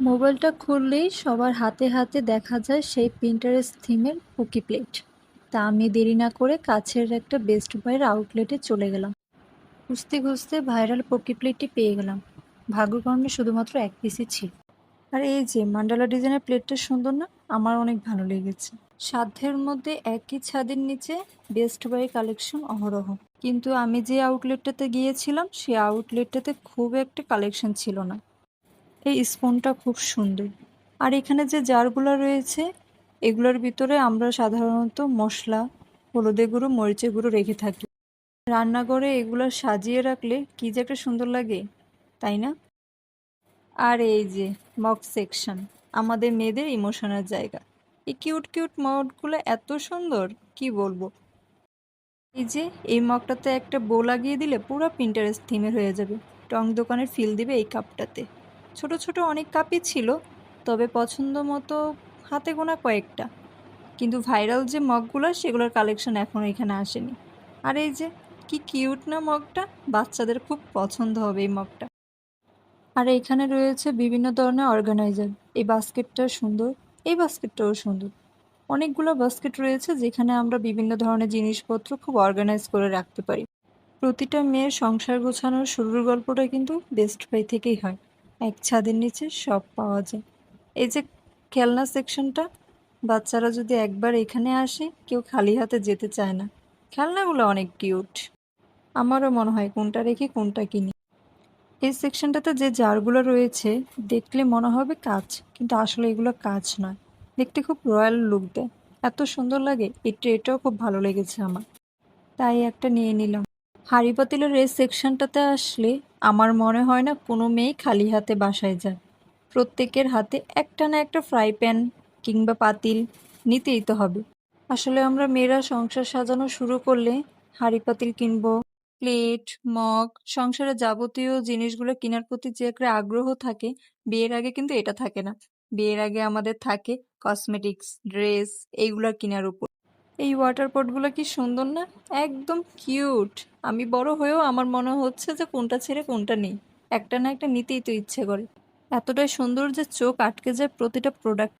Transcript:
মোবাইলটা খুললেই সবার হাতে হাতে দেখা যায় সেই প্রিন্টারেস্ট থিমের কুকি প্লেট তা আমি দেরি না করে কাছের একটা বেস্ট বাইয়ের আউটলেটে চলে গেলাম। খুঁজতে খুঁজতে ভাইরাল পকি প্লেটটি পেয়ে গেলাম। ভাগ্যক্রমে শুধুমাত্র এক পিসই ছিল। আর এই যে মান্ডালা ডিজাইনের প্লেটটা সুন্দর না, আমার অনেক ভালো লেগেছে। সাধ্যের মধ্যে একই ছাদের নিচে বেস্ট বাই কালেকশন অহরহ। কিন্তু আমি যে আউটলেটটাতে গিয়েছিলাম সেই আউটলেটটাতে খুব একটা কালেকশন ছিল না। এই স্পুনটা খুব সুন্দর। আর এখানে যে জারগুলো রয়েছে, এগুলোর ভিতরে আমরা সাধারণত মশলা, হলুদে গুঁড়ো, মরিচের গুঁড়ো রেখে থাকি। রান্নাঘরে এগুলো সাজিয়ে রাখলে কী যে একটা সুন্দর লাগে, তাই না? আর এই যে মগ সেকশন, আমাদের মেয়েদের ইমোশনের জায়গা। এই কিউট কিউট মগগুলো এত সুন্দর, কি বলব? এই যে এই মগটাতে একটা বো লাগিয়ে দিলে পুরো প্রিন্টারেস্ট থিমের হয়ে যাবে। টং দোকানের ফিল দিবে এই কাপটাতে ছোট ছোট অনেক কাপই ছিল, তবে পছন্দ মতো হাতে গোনা কয়েকটা। কিন্তু ভাইরাল যে মগগুলো, সেগুলোর কালেকশন এখনও এখানে আসেনি। আর এই যে, কি কিউট না মগটা? বাচ্চাদের খুব পছন্দ হবে এই মগটা। আর এখানে রয়েছে বিভিন্ন ধরনের অর্গানাইজার। এই বাস্কেটটা সুন্দর, এই বাস্কেটটাও সুন্দর। অনেকগুলো বাস্কেট রয়েছে যেখানে আমরা বিভিন্ন ধরনের জিনিসপত্র খুব অর্গানাইজ করে রাখতে পারি। প্রতিটা মেয়ের সংসার গোছানোর শুরুর গল্পটা কিন্তু বেস্ট বাই থেকেই হয়। এক ছাদের নিচে সব পাওয়া যায়। এই যে খেলনা সেকশনটা, বাচ্চারা যদি একবার এখানে আসে, কেউ খালি হাতে যেতে চায় না। খেলনাগুলো অনেক কিউট। আমারও মনে হয় কোনটা রেখে কোনটা কিনি। এই সেকশনটাতে যে জারগুলো রয়েছে, দেখলে মনে হবে কাজ কিন্তু আসলে এগুলো কাজ নয়। দেখতে খুব রয়্যাল লুক দেয়। এত সুন্দর লাগে, এই ট্রেটাও খুব ভালো লেগেছে আমার। তাই একটা নিয়ে নিলাম। হাঁড়ি পাতিলের এই সেকশনটাতে আসলে আমার মনে হয় না কোনো মেয়ে খালি হাতে বাসায় যায়। প্রত্যেকের হাতে একটা না একটা ফ্রাই প্যান কিংবা পাতিল নিতেই তো হবে। আসলে আমরা মেয়েরা সংসার সাজানো শুরু করলে হাঁড়ি পাতিল কিনবো, প্লেট, মগ, সংসারে যাবতীয় জিনিসগুলো কেনার প্রতি যে একটা আগ্রহ থাকে, বিয়ের আগে কিন্তু এটা থাকে না। বিয়ের আগে আমাদের থাকে কসমেটিক্স ড্রেস এইগুলো কেনার উপর। এই ওয়াটার পটগুলো কি সুন্দর না? একদম কিউট আমি বড় হয়েও আমার মনে হচ্ছে যে কোনটা ছেড়ে কোনটা নেই। একটা না একটা নিতেই তো ইচ্ছে করে। এতটাই সুন্দর যে চোখ আটকে যায় প্রতিটা প্রোডাক্ট